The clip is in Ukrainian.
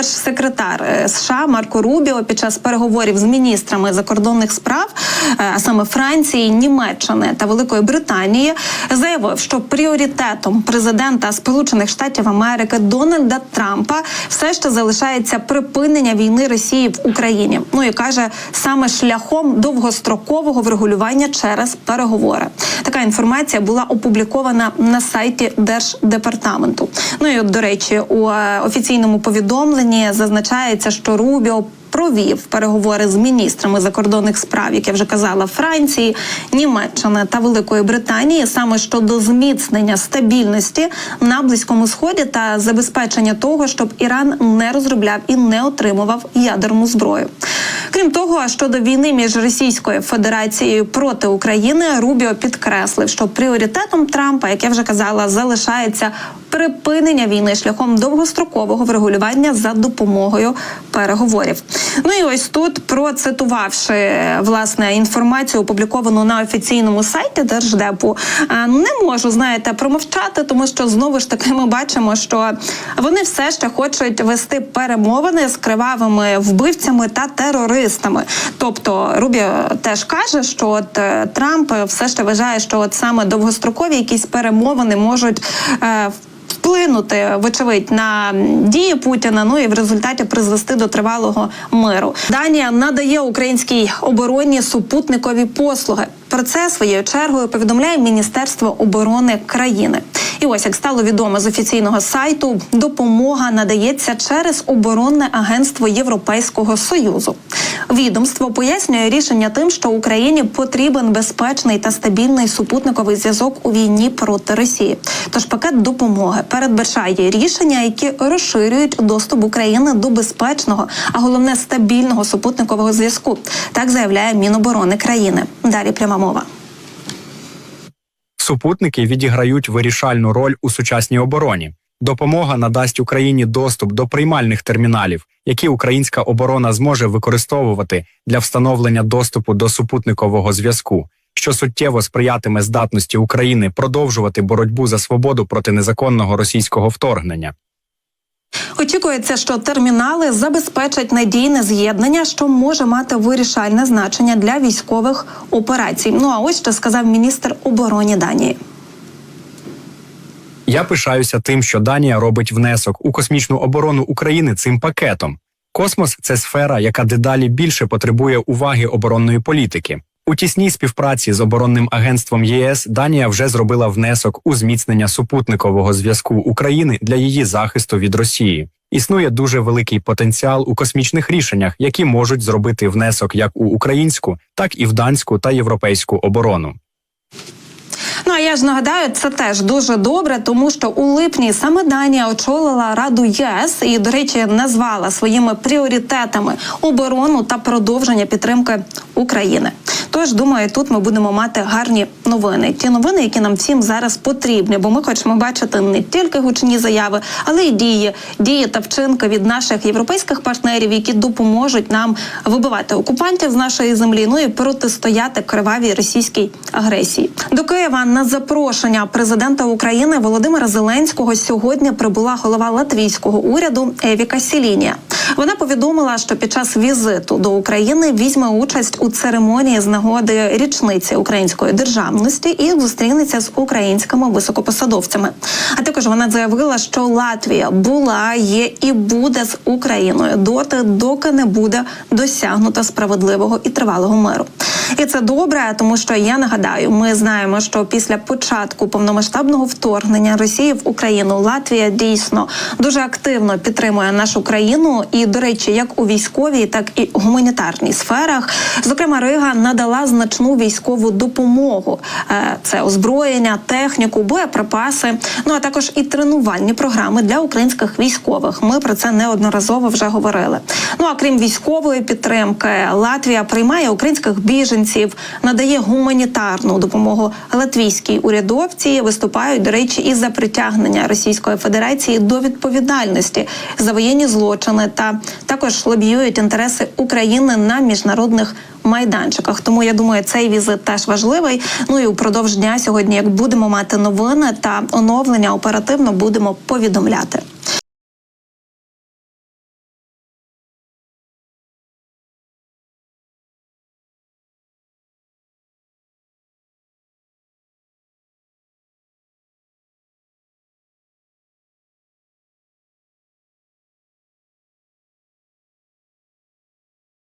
держсекретар е, США Марко Рубіо під час переговорів з міністрами закордонних справ, е, а саме Франції, Німеччини та Великої Британії, заявив, що пріоритетом президента Сполучених Штатів Америки Дональда Трампа все ще залишається припинення війни Росії в Україні. Ну і каже саме шляхом довгострокового врегулювання через переговори. Така інформація була опублікована на сайті Держдепартаменту. Ну і от, до речі, у е, офіційному повідомленні зазначається, що Рубіо. Провів переговори з міністрами закордонних справ, як я вже казала, Франції, Німеччини та Великої Британії саме щодо зміцнення стабільності на близькому сході та забезпечення того, щоб Іран не розробляв і не отримував ядерну зброю. Крім того, щодо війни між Російською Федерацією проти України, Рубіо підкреслив, що пріоритетом Трампа, як я вже казала, залишається припинення війни шляхом довгострокового врегулювання за допомогою переговорів. Ну і ось тут, процитувавши власне інформацію, опубліковану на офіційному сайті Держдепу, е, не можу знаєте промовчати, тому що знову ж таки ми бачимо, що вони все ще хочуть вести перемовини з кривавими вбивцями та терористами. Тобто Рубіо теж каже, що от е, Трамп все ще вважає, що от саме довгострокові якісь перемовини можуть. Е, Вплинути, вочевидь, на дії Путіна, ну і в результаті призвести до тривалого миру. Данія надає українській обороні супутникові послуги. Про це своєю чергою повідомляє Міністерство оборони країни. І ось як стало відомо з офіційного сайту, допомога надається через оборонне агентство Європейського союзу. Відомство пояснює рішення тим, що Україні потрібен безпечний та стабільний супутниковий зв'язок у війні проти Росії. Тож пакет допомоги передбачає рішення, які розширюють доступ України до безпечного, а головне стабільного супутникового зв'язку. Так заявляє Міноборони країни. Далі пряма мова. Супутники відіграють вирішальну роль у сучасній обороні. Допомога надасть Україні доступ до приймальних терміналів, які українська оборона зможе використовувати для встановлення доступу до супутникового зв'язку, що суттєво сприятиме здатності України продовжувати боротьбу за свободу проти незаконного російського вторгнення. Очікується, що термінали забезпечать надійне з'єднання, що може мати вирішальне значення для військових операцій. Ну а ось що сказав міністр оборони Данії. Я пишаюся тим, що Данія робить внесок у космічну оборону України цим пакетом. Космос це сфера, яка дедалі більше потребує уваги оборонної політики. У тісній співпраці з оборонним агентством ЄС Данія вже зробила внесок у зміцнення супутникового зв'язку України для її захисту від Росії. Існує дуже великий потенціал у космічних рішеннях, які можуть зробити внесок як у українську, так і в данську та європейську оборону. Ну а я ж нагадаю, це теж дуже добре, тому що у липні саме Данія очолила Раду ЄС і, до речі, назвала своїми пріоритетами оборону та продовження підтримки України. Тож думаю, тут ми будемо мати гарні новини. Ті новини, які нам всім зараз потрібні, бо ми хочемо бачити не тільки гучні заяви, але й дії, дії та вчинки від наших європейських партнерів, які допоможуть нам вибивати окупантів з нашої землі, ну і протистояти кривавій російській агресії. До Києва на запрошення президента України Володимира Зеленського сьогодні прибула голова латвійського уряду Евіка Сілінія. Вона повідомила, що під час візиту до України візьме участь у церемонії з нагоди річниці української державності і зустрінеться з українськими високопосадовцями. А також вона заявила, що Латвія була, є і буде з Україною доти, доки не буде досягнуто справедливого і тривалого миру. І це добре, тому що я нагадаю, ми знаємо, що після початку повномасштабного вторгнення Росії в Україну Латвія дійсно дуже активно підтримує нашу країну. І, до речі, як у військовій, так і гуманітарній сферах. Зокрема, Рига надала значну військову допомогу: Е, це озброєння, техніку, боєприпаси. Ну а також і тренувальні програми для українських військових. Ми про це неодноразово вже говорили. Ну а крім військової підтримки, Латвія приймає українських біженців, надає гуманітарну допомогу латвійській урядовці. Виступають до речі, і за притягнення Російської Федерації до відповідальності за воєнні злочини та також лобіюють інтереси України на міжнародних майданчиках. Тому я думаю, цей візит теж важливий. Ну і упродовж дня сьогодні, як будемо мати новини та оновлення, оперативно будемо повідомляти.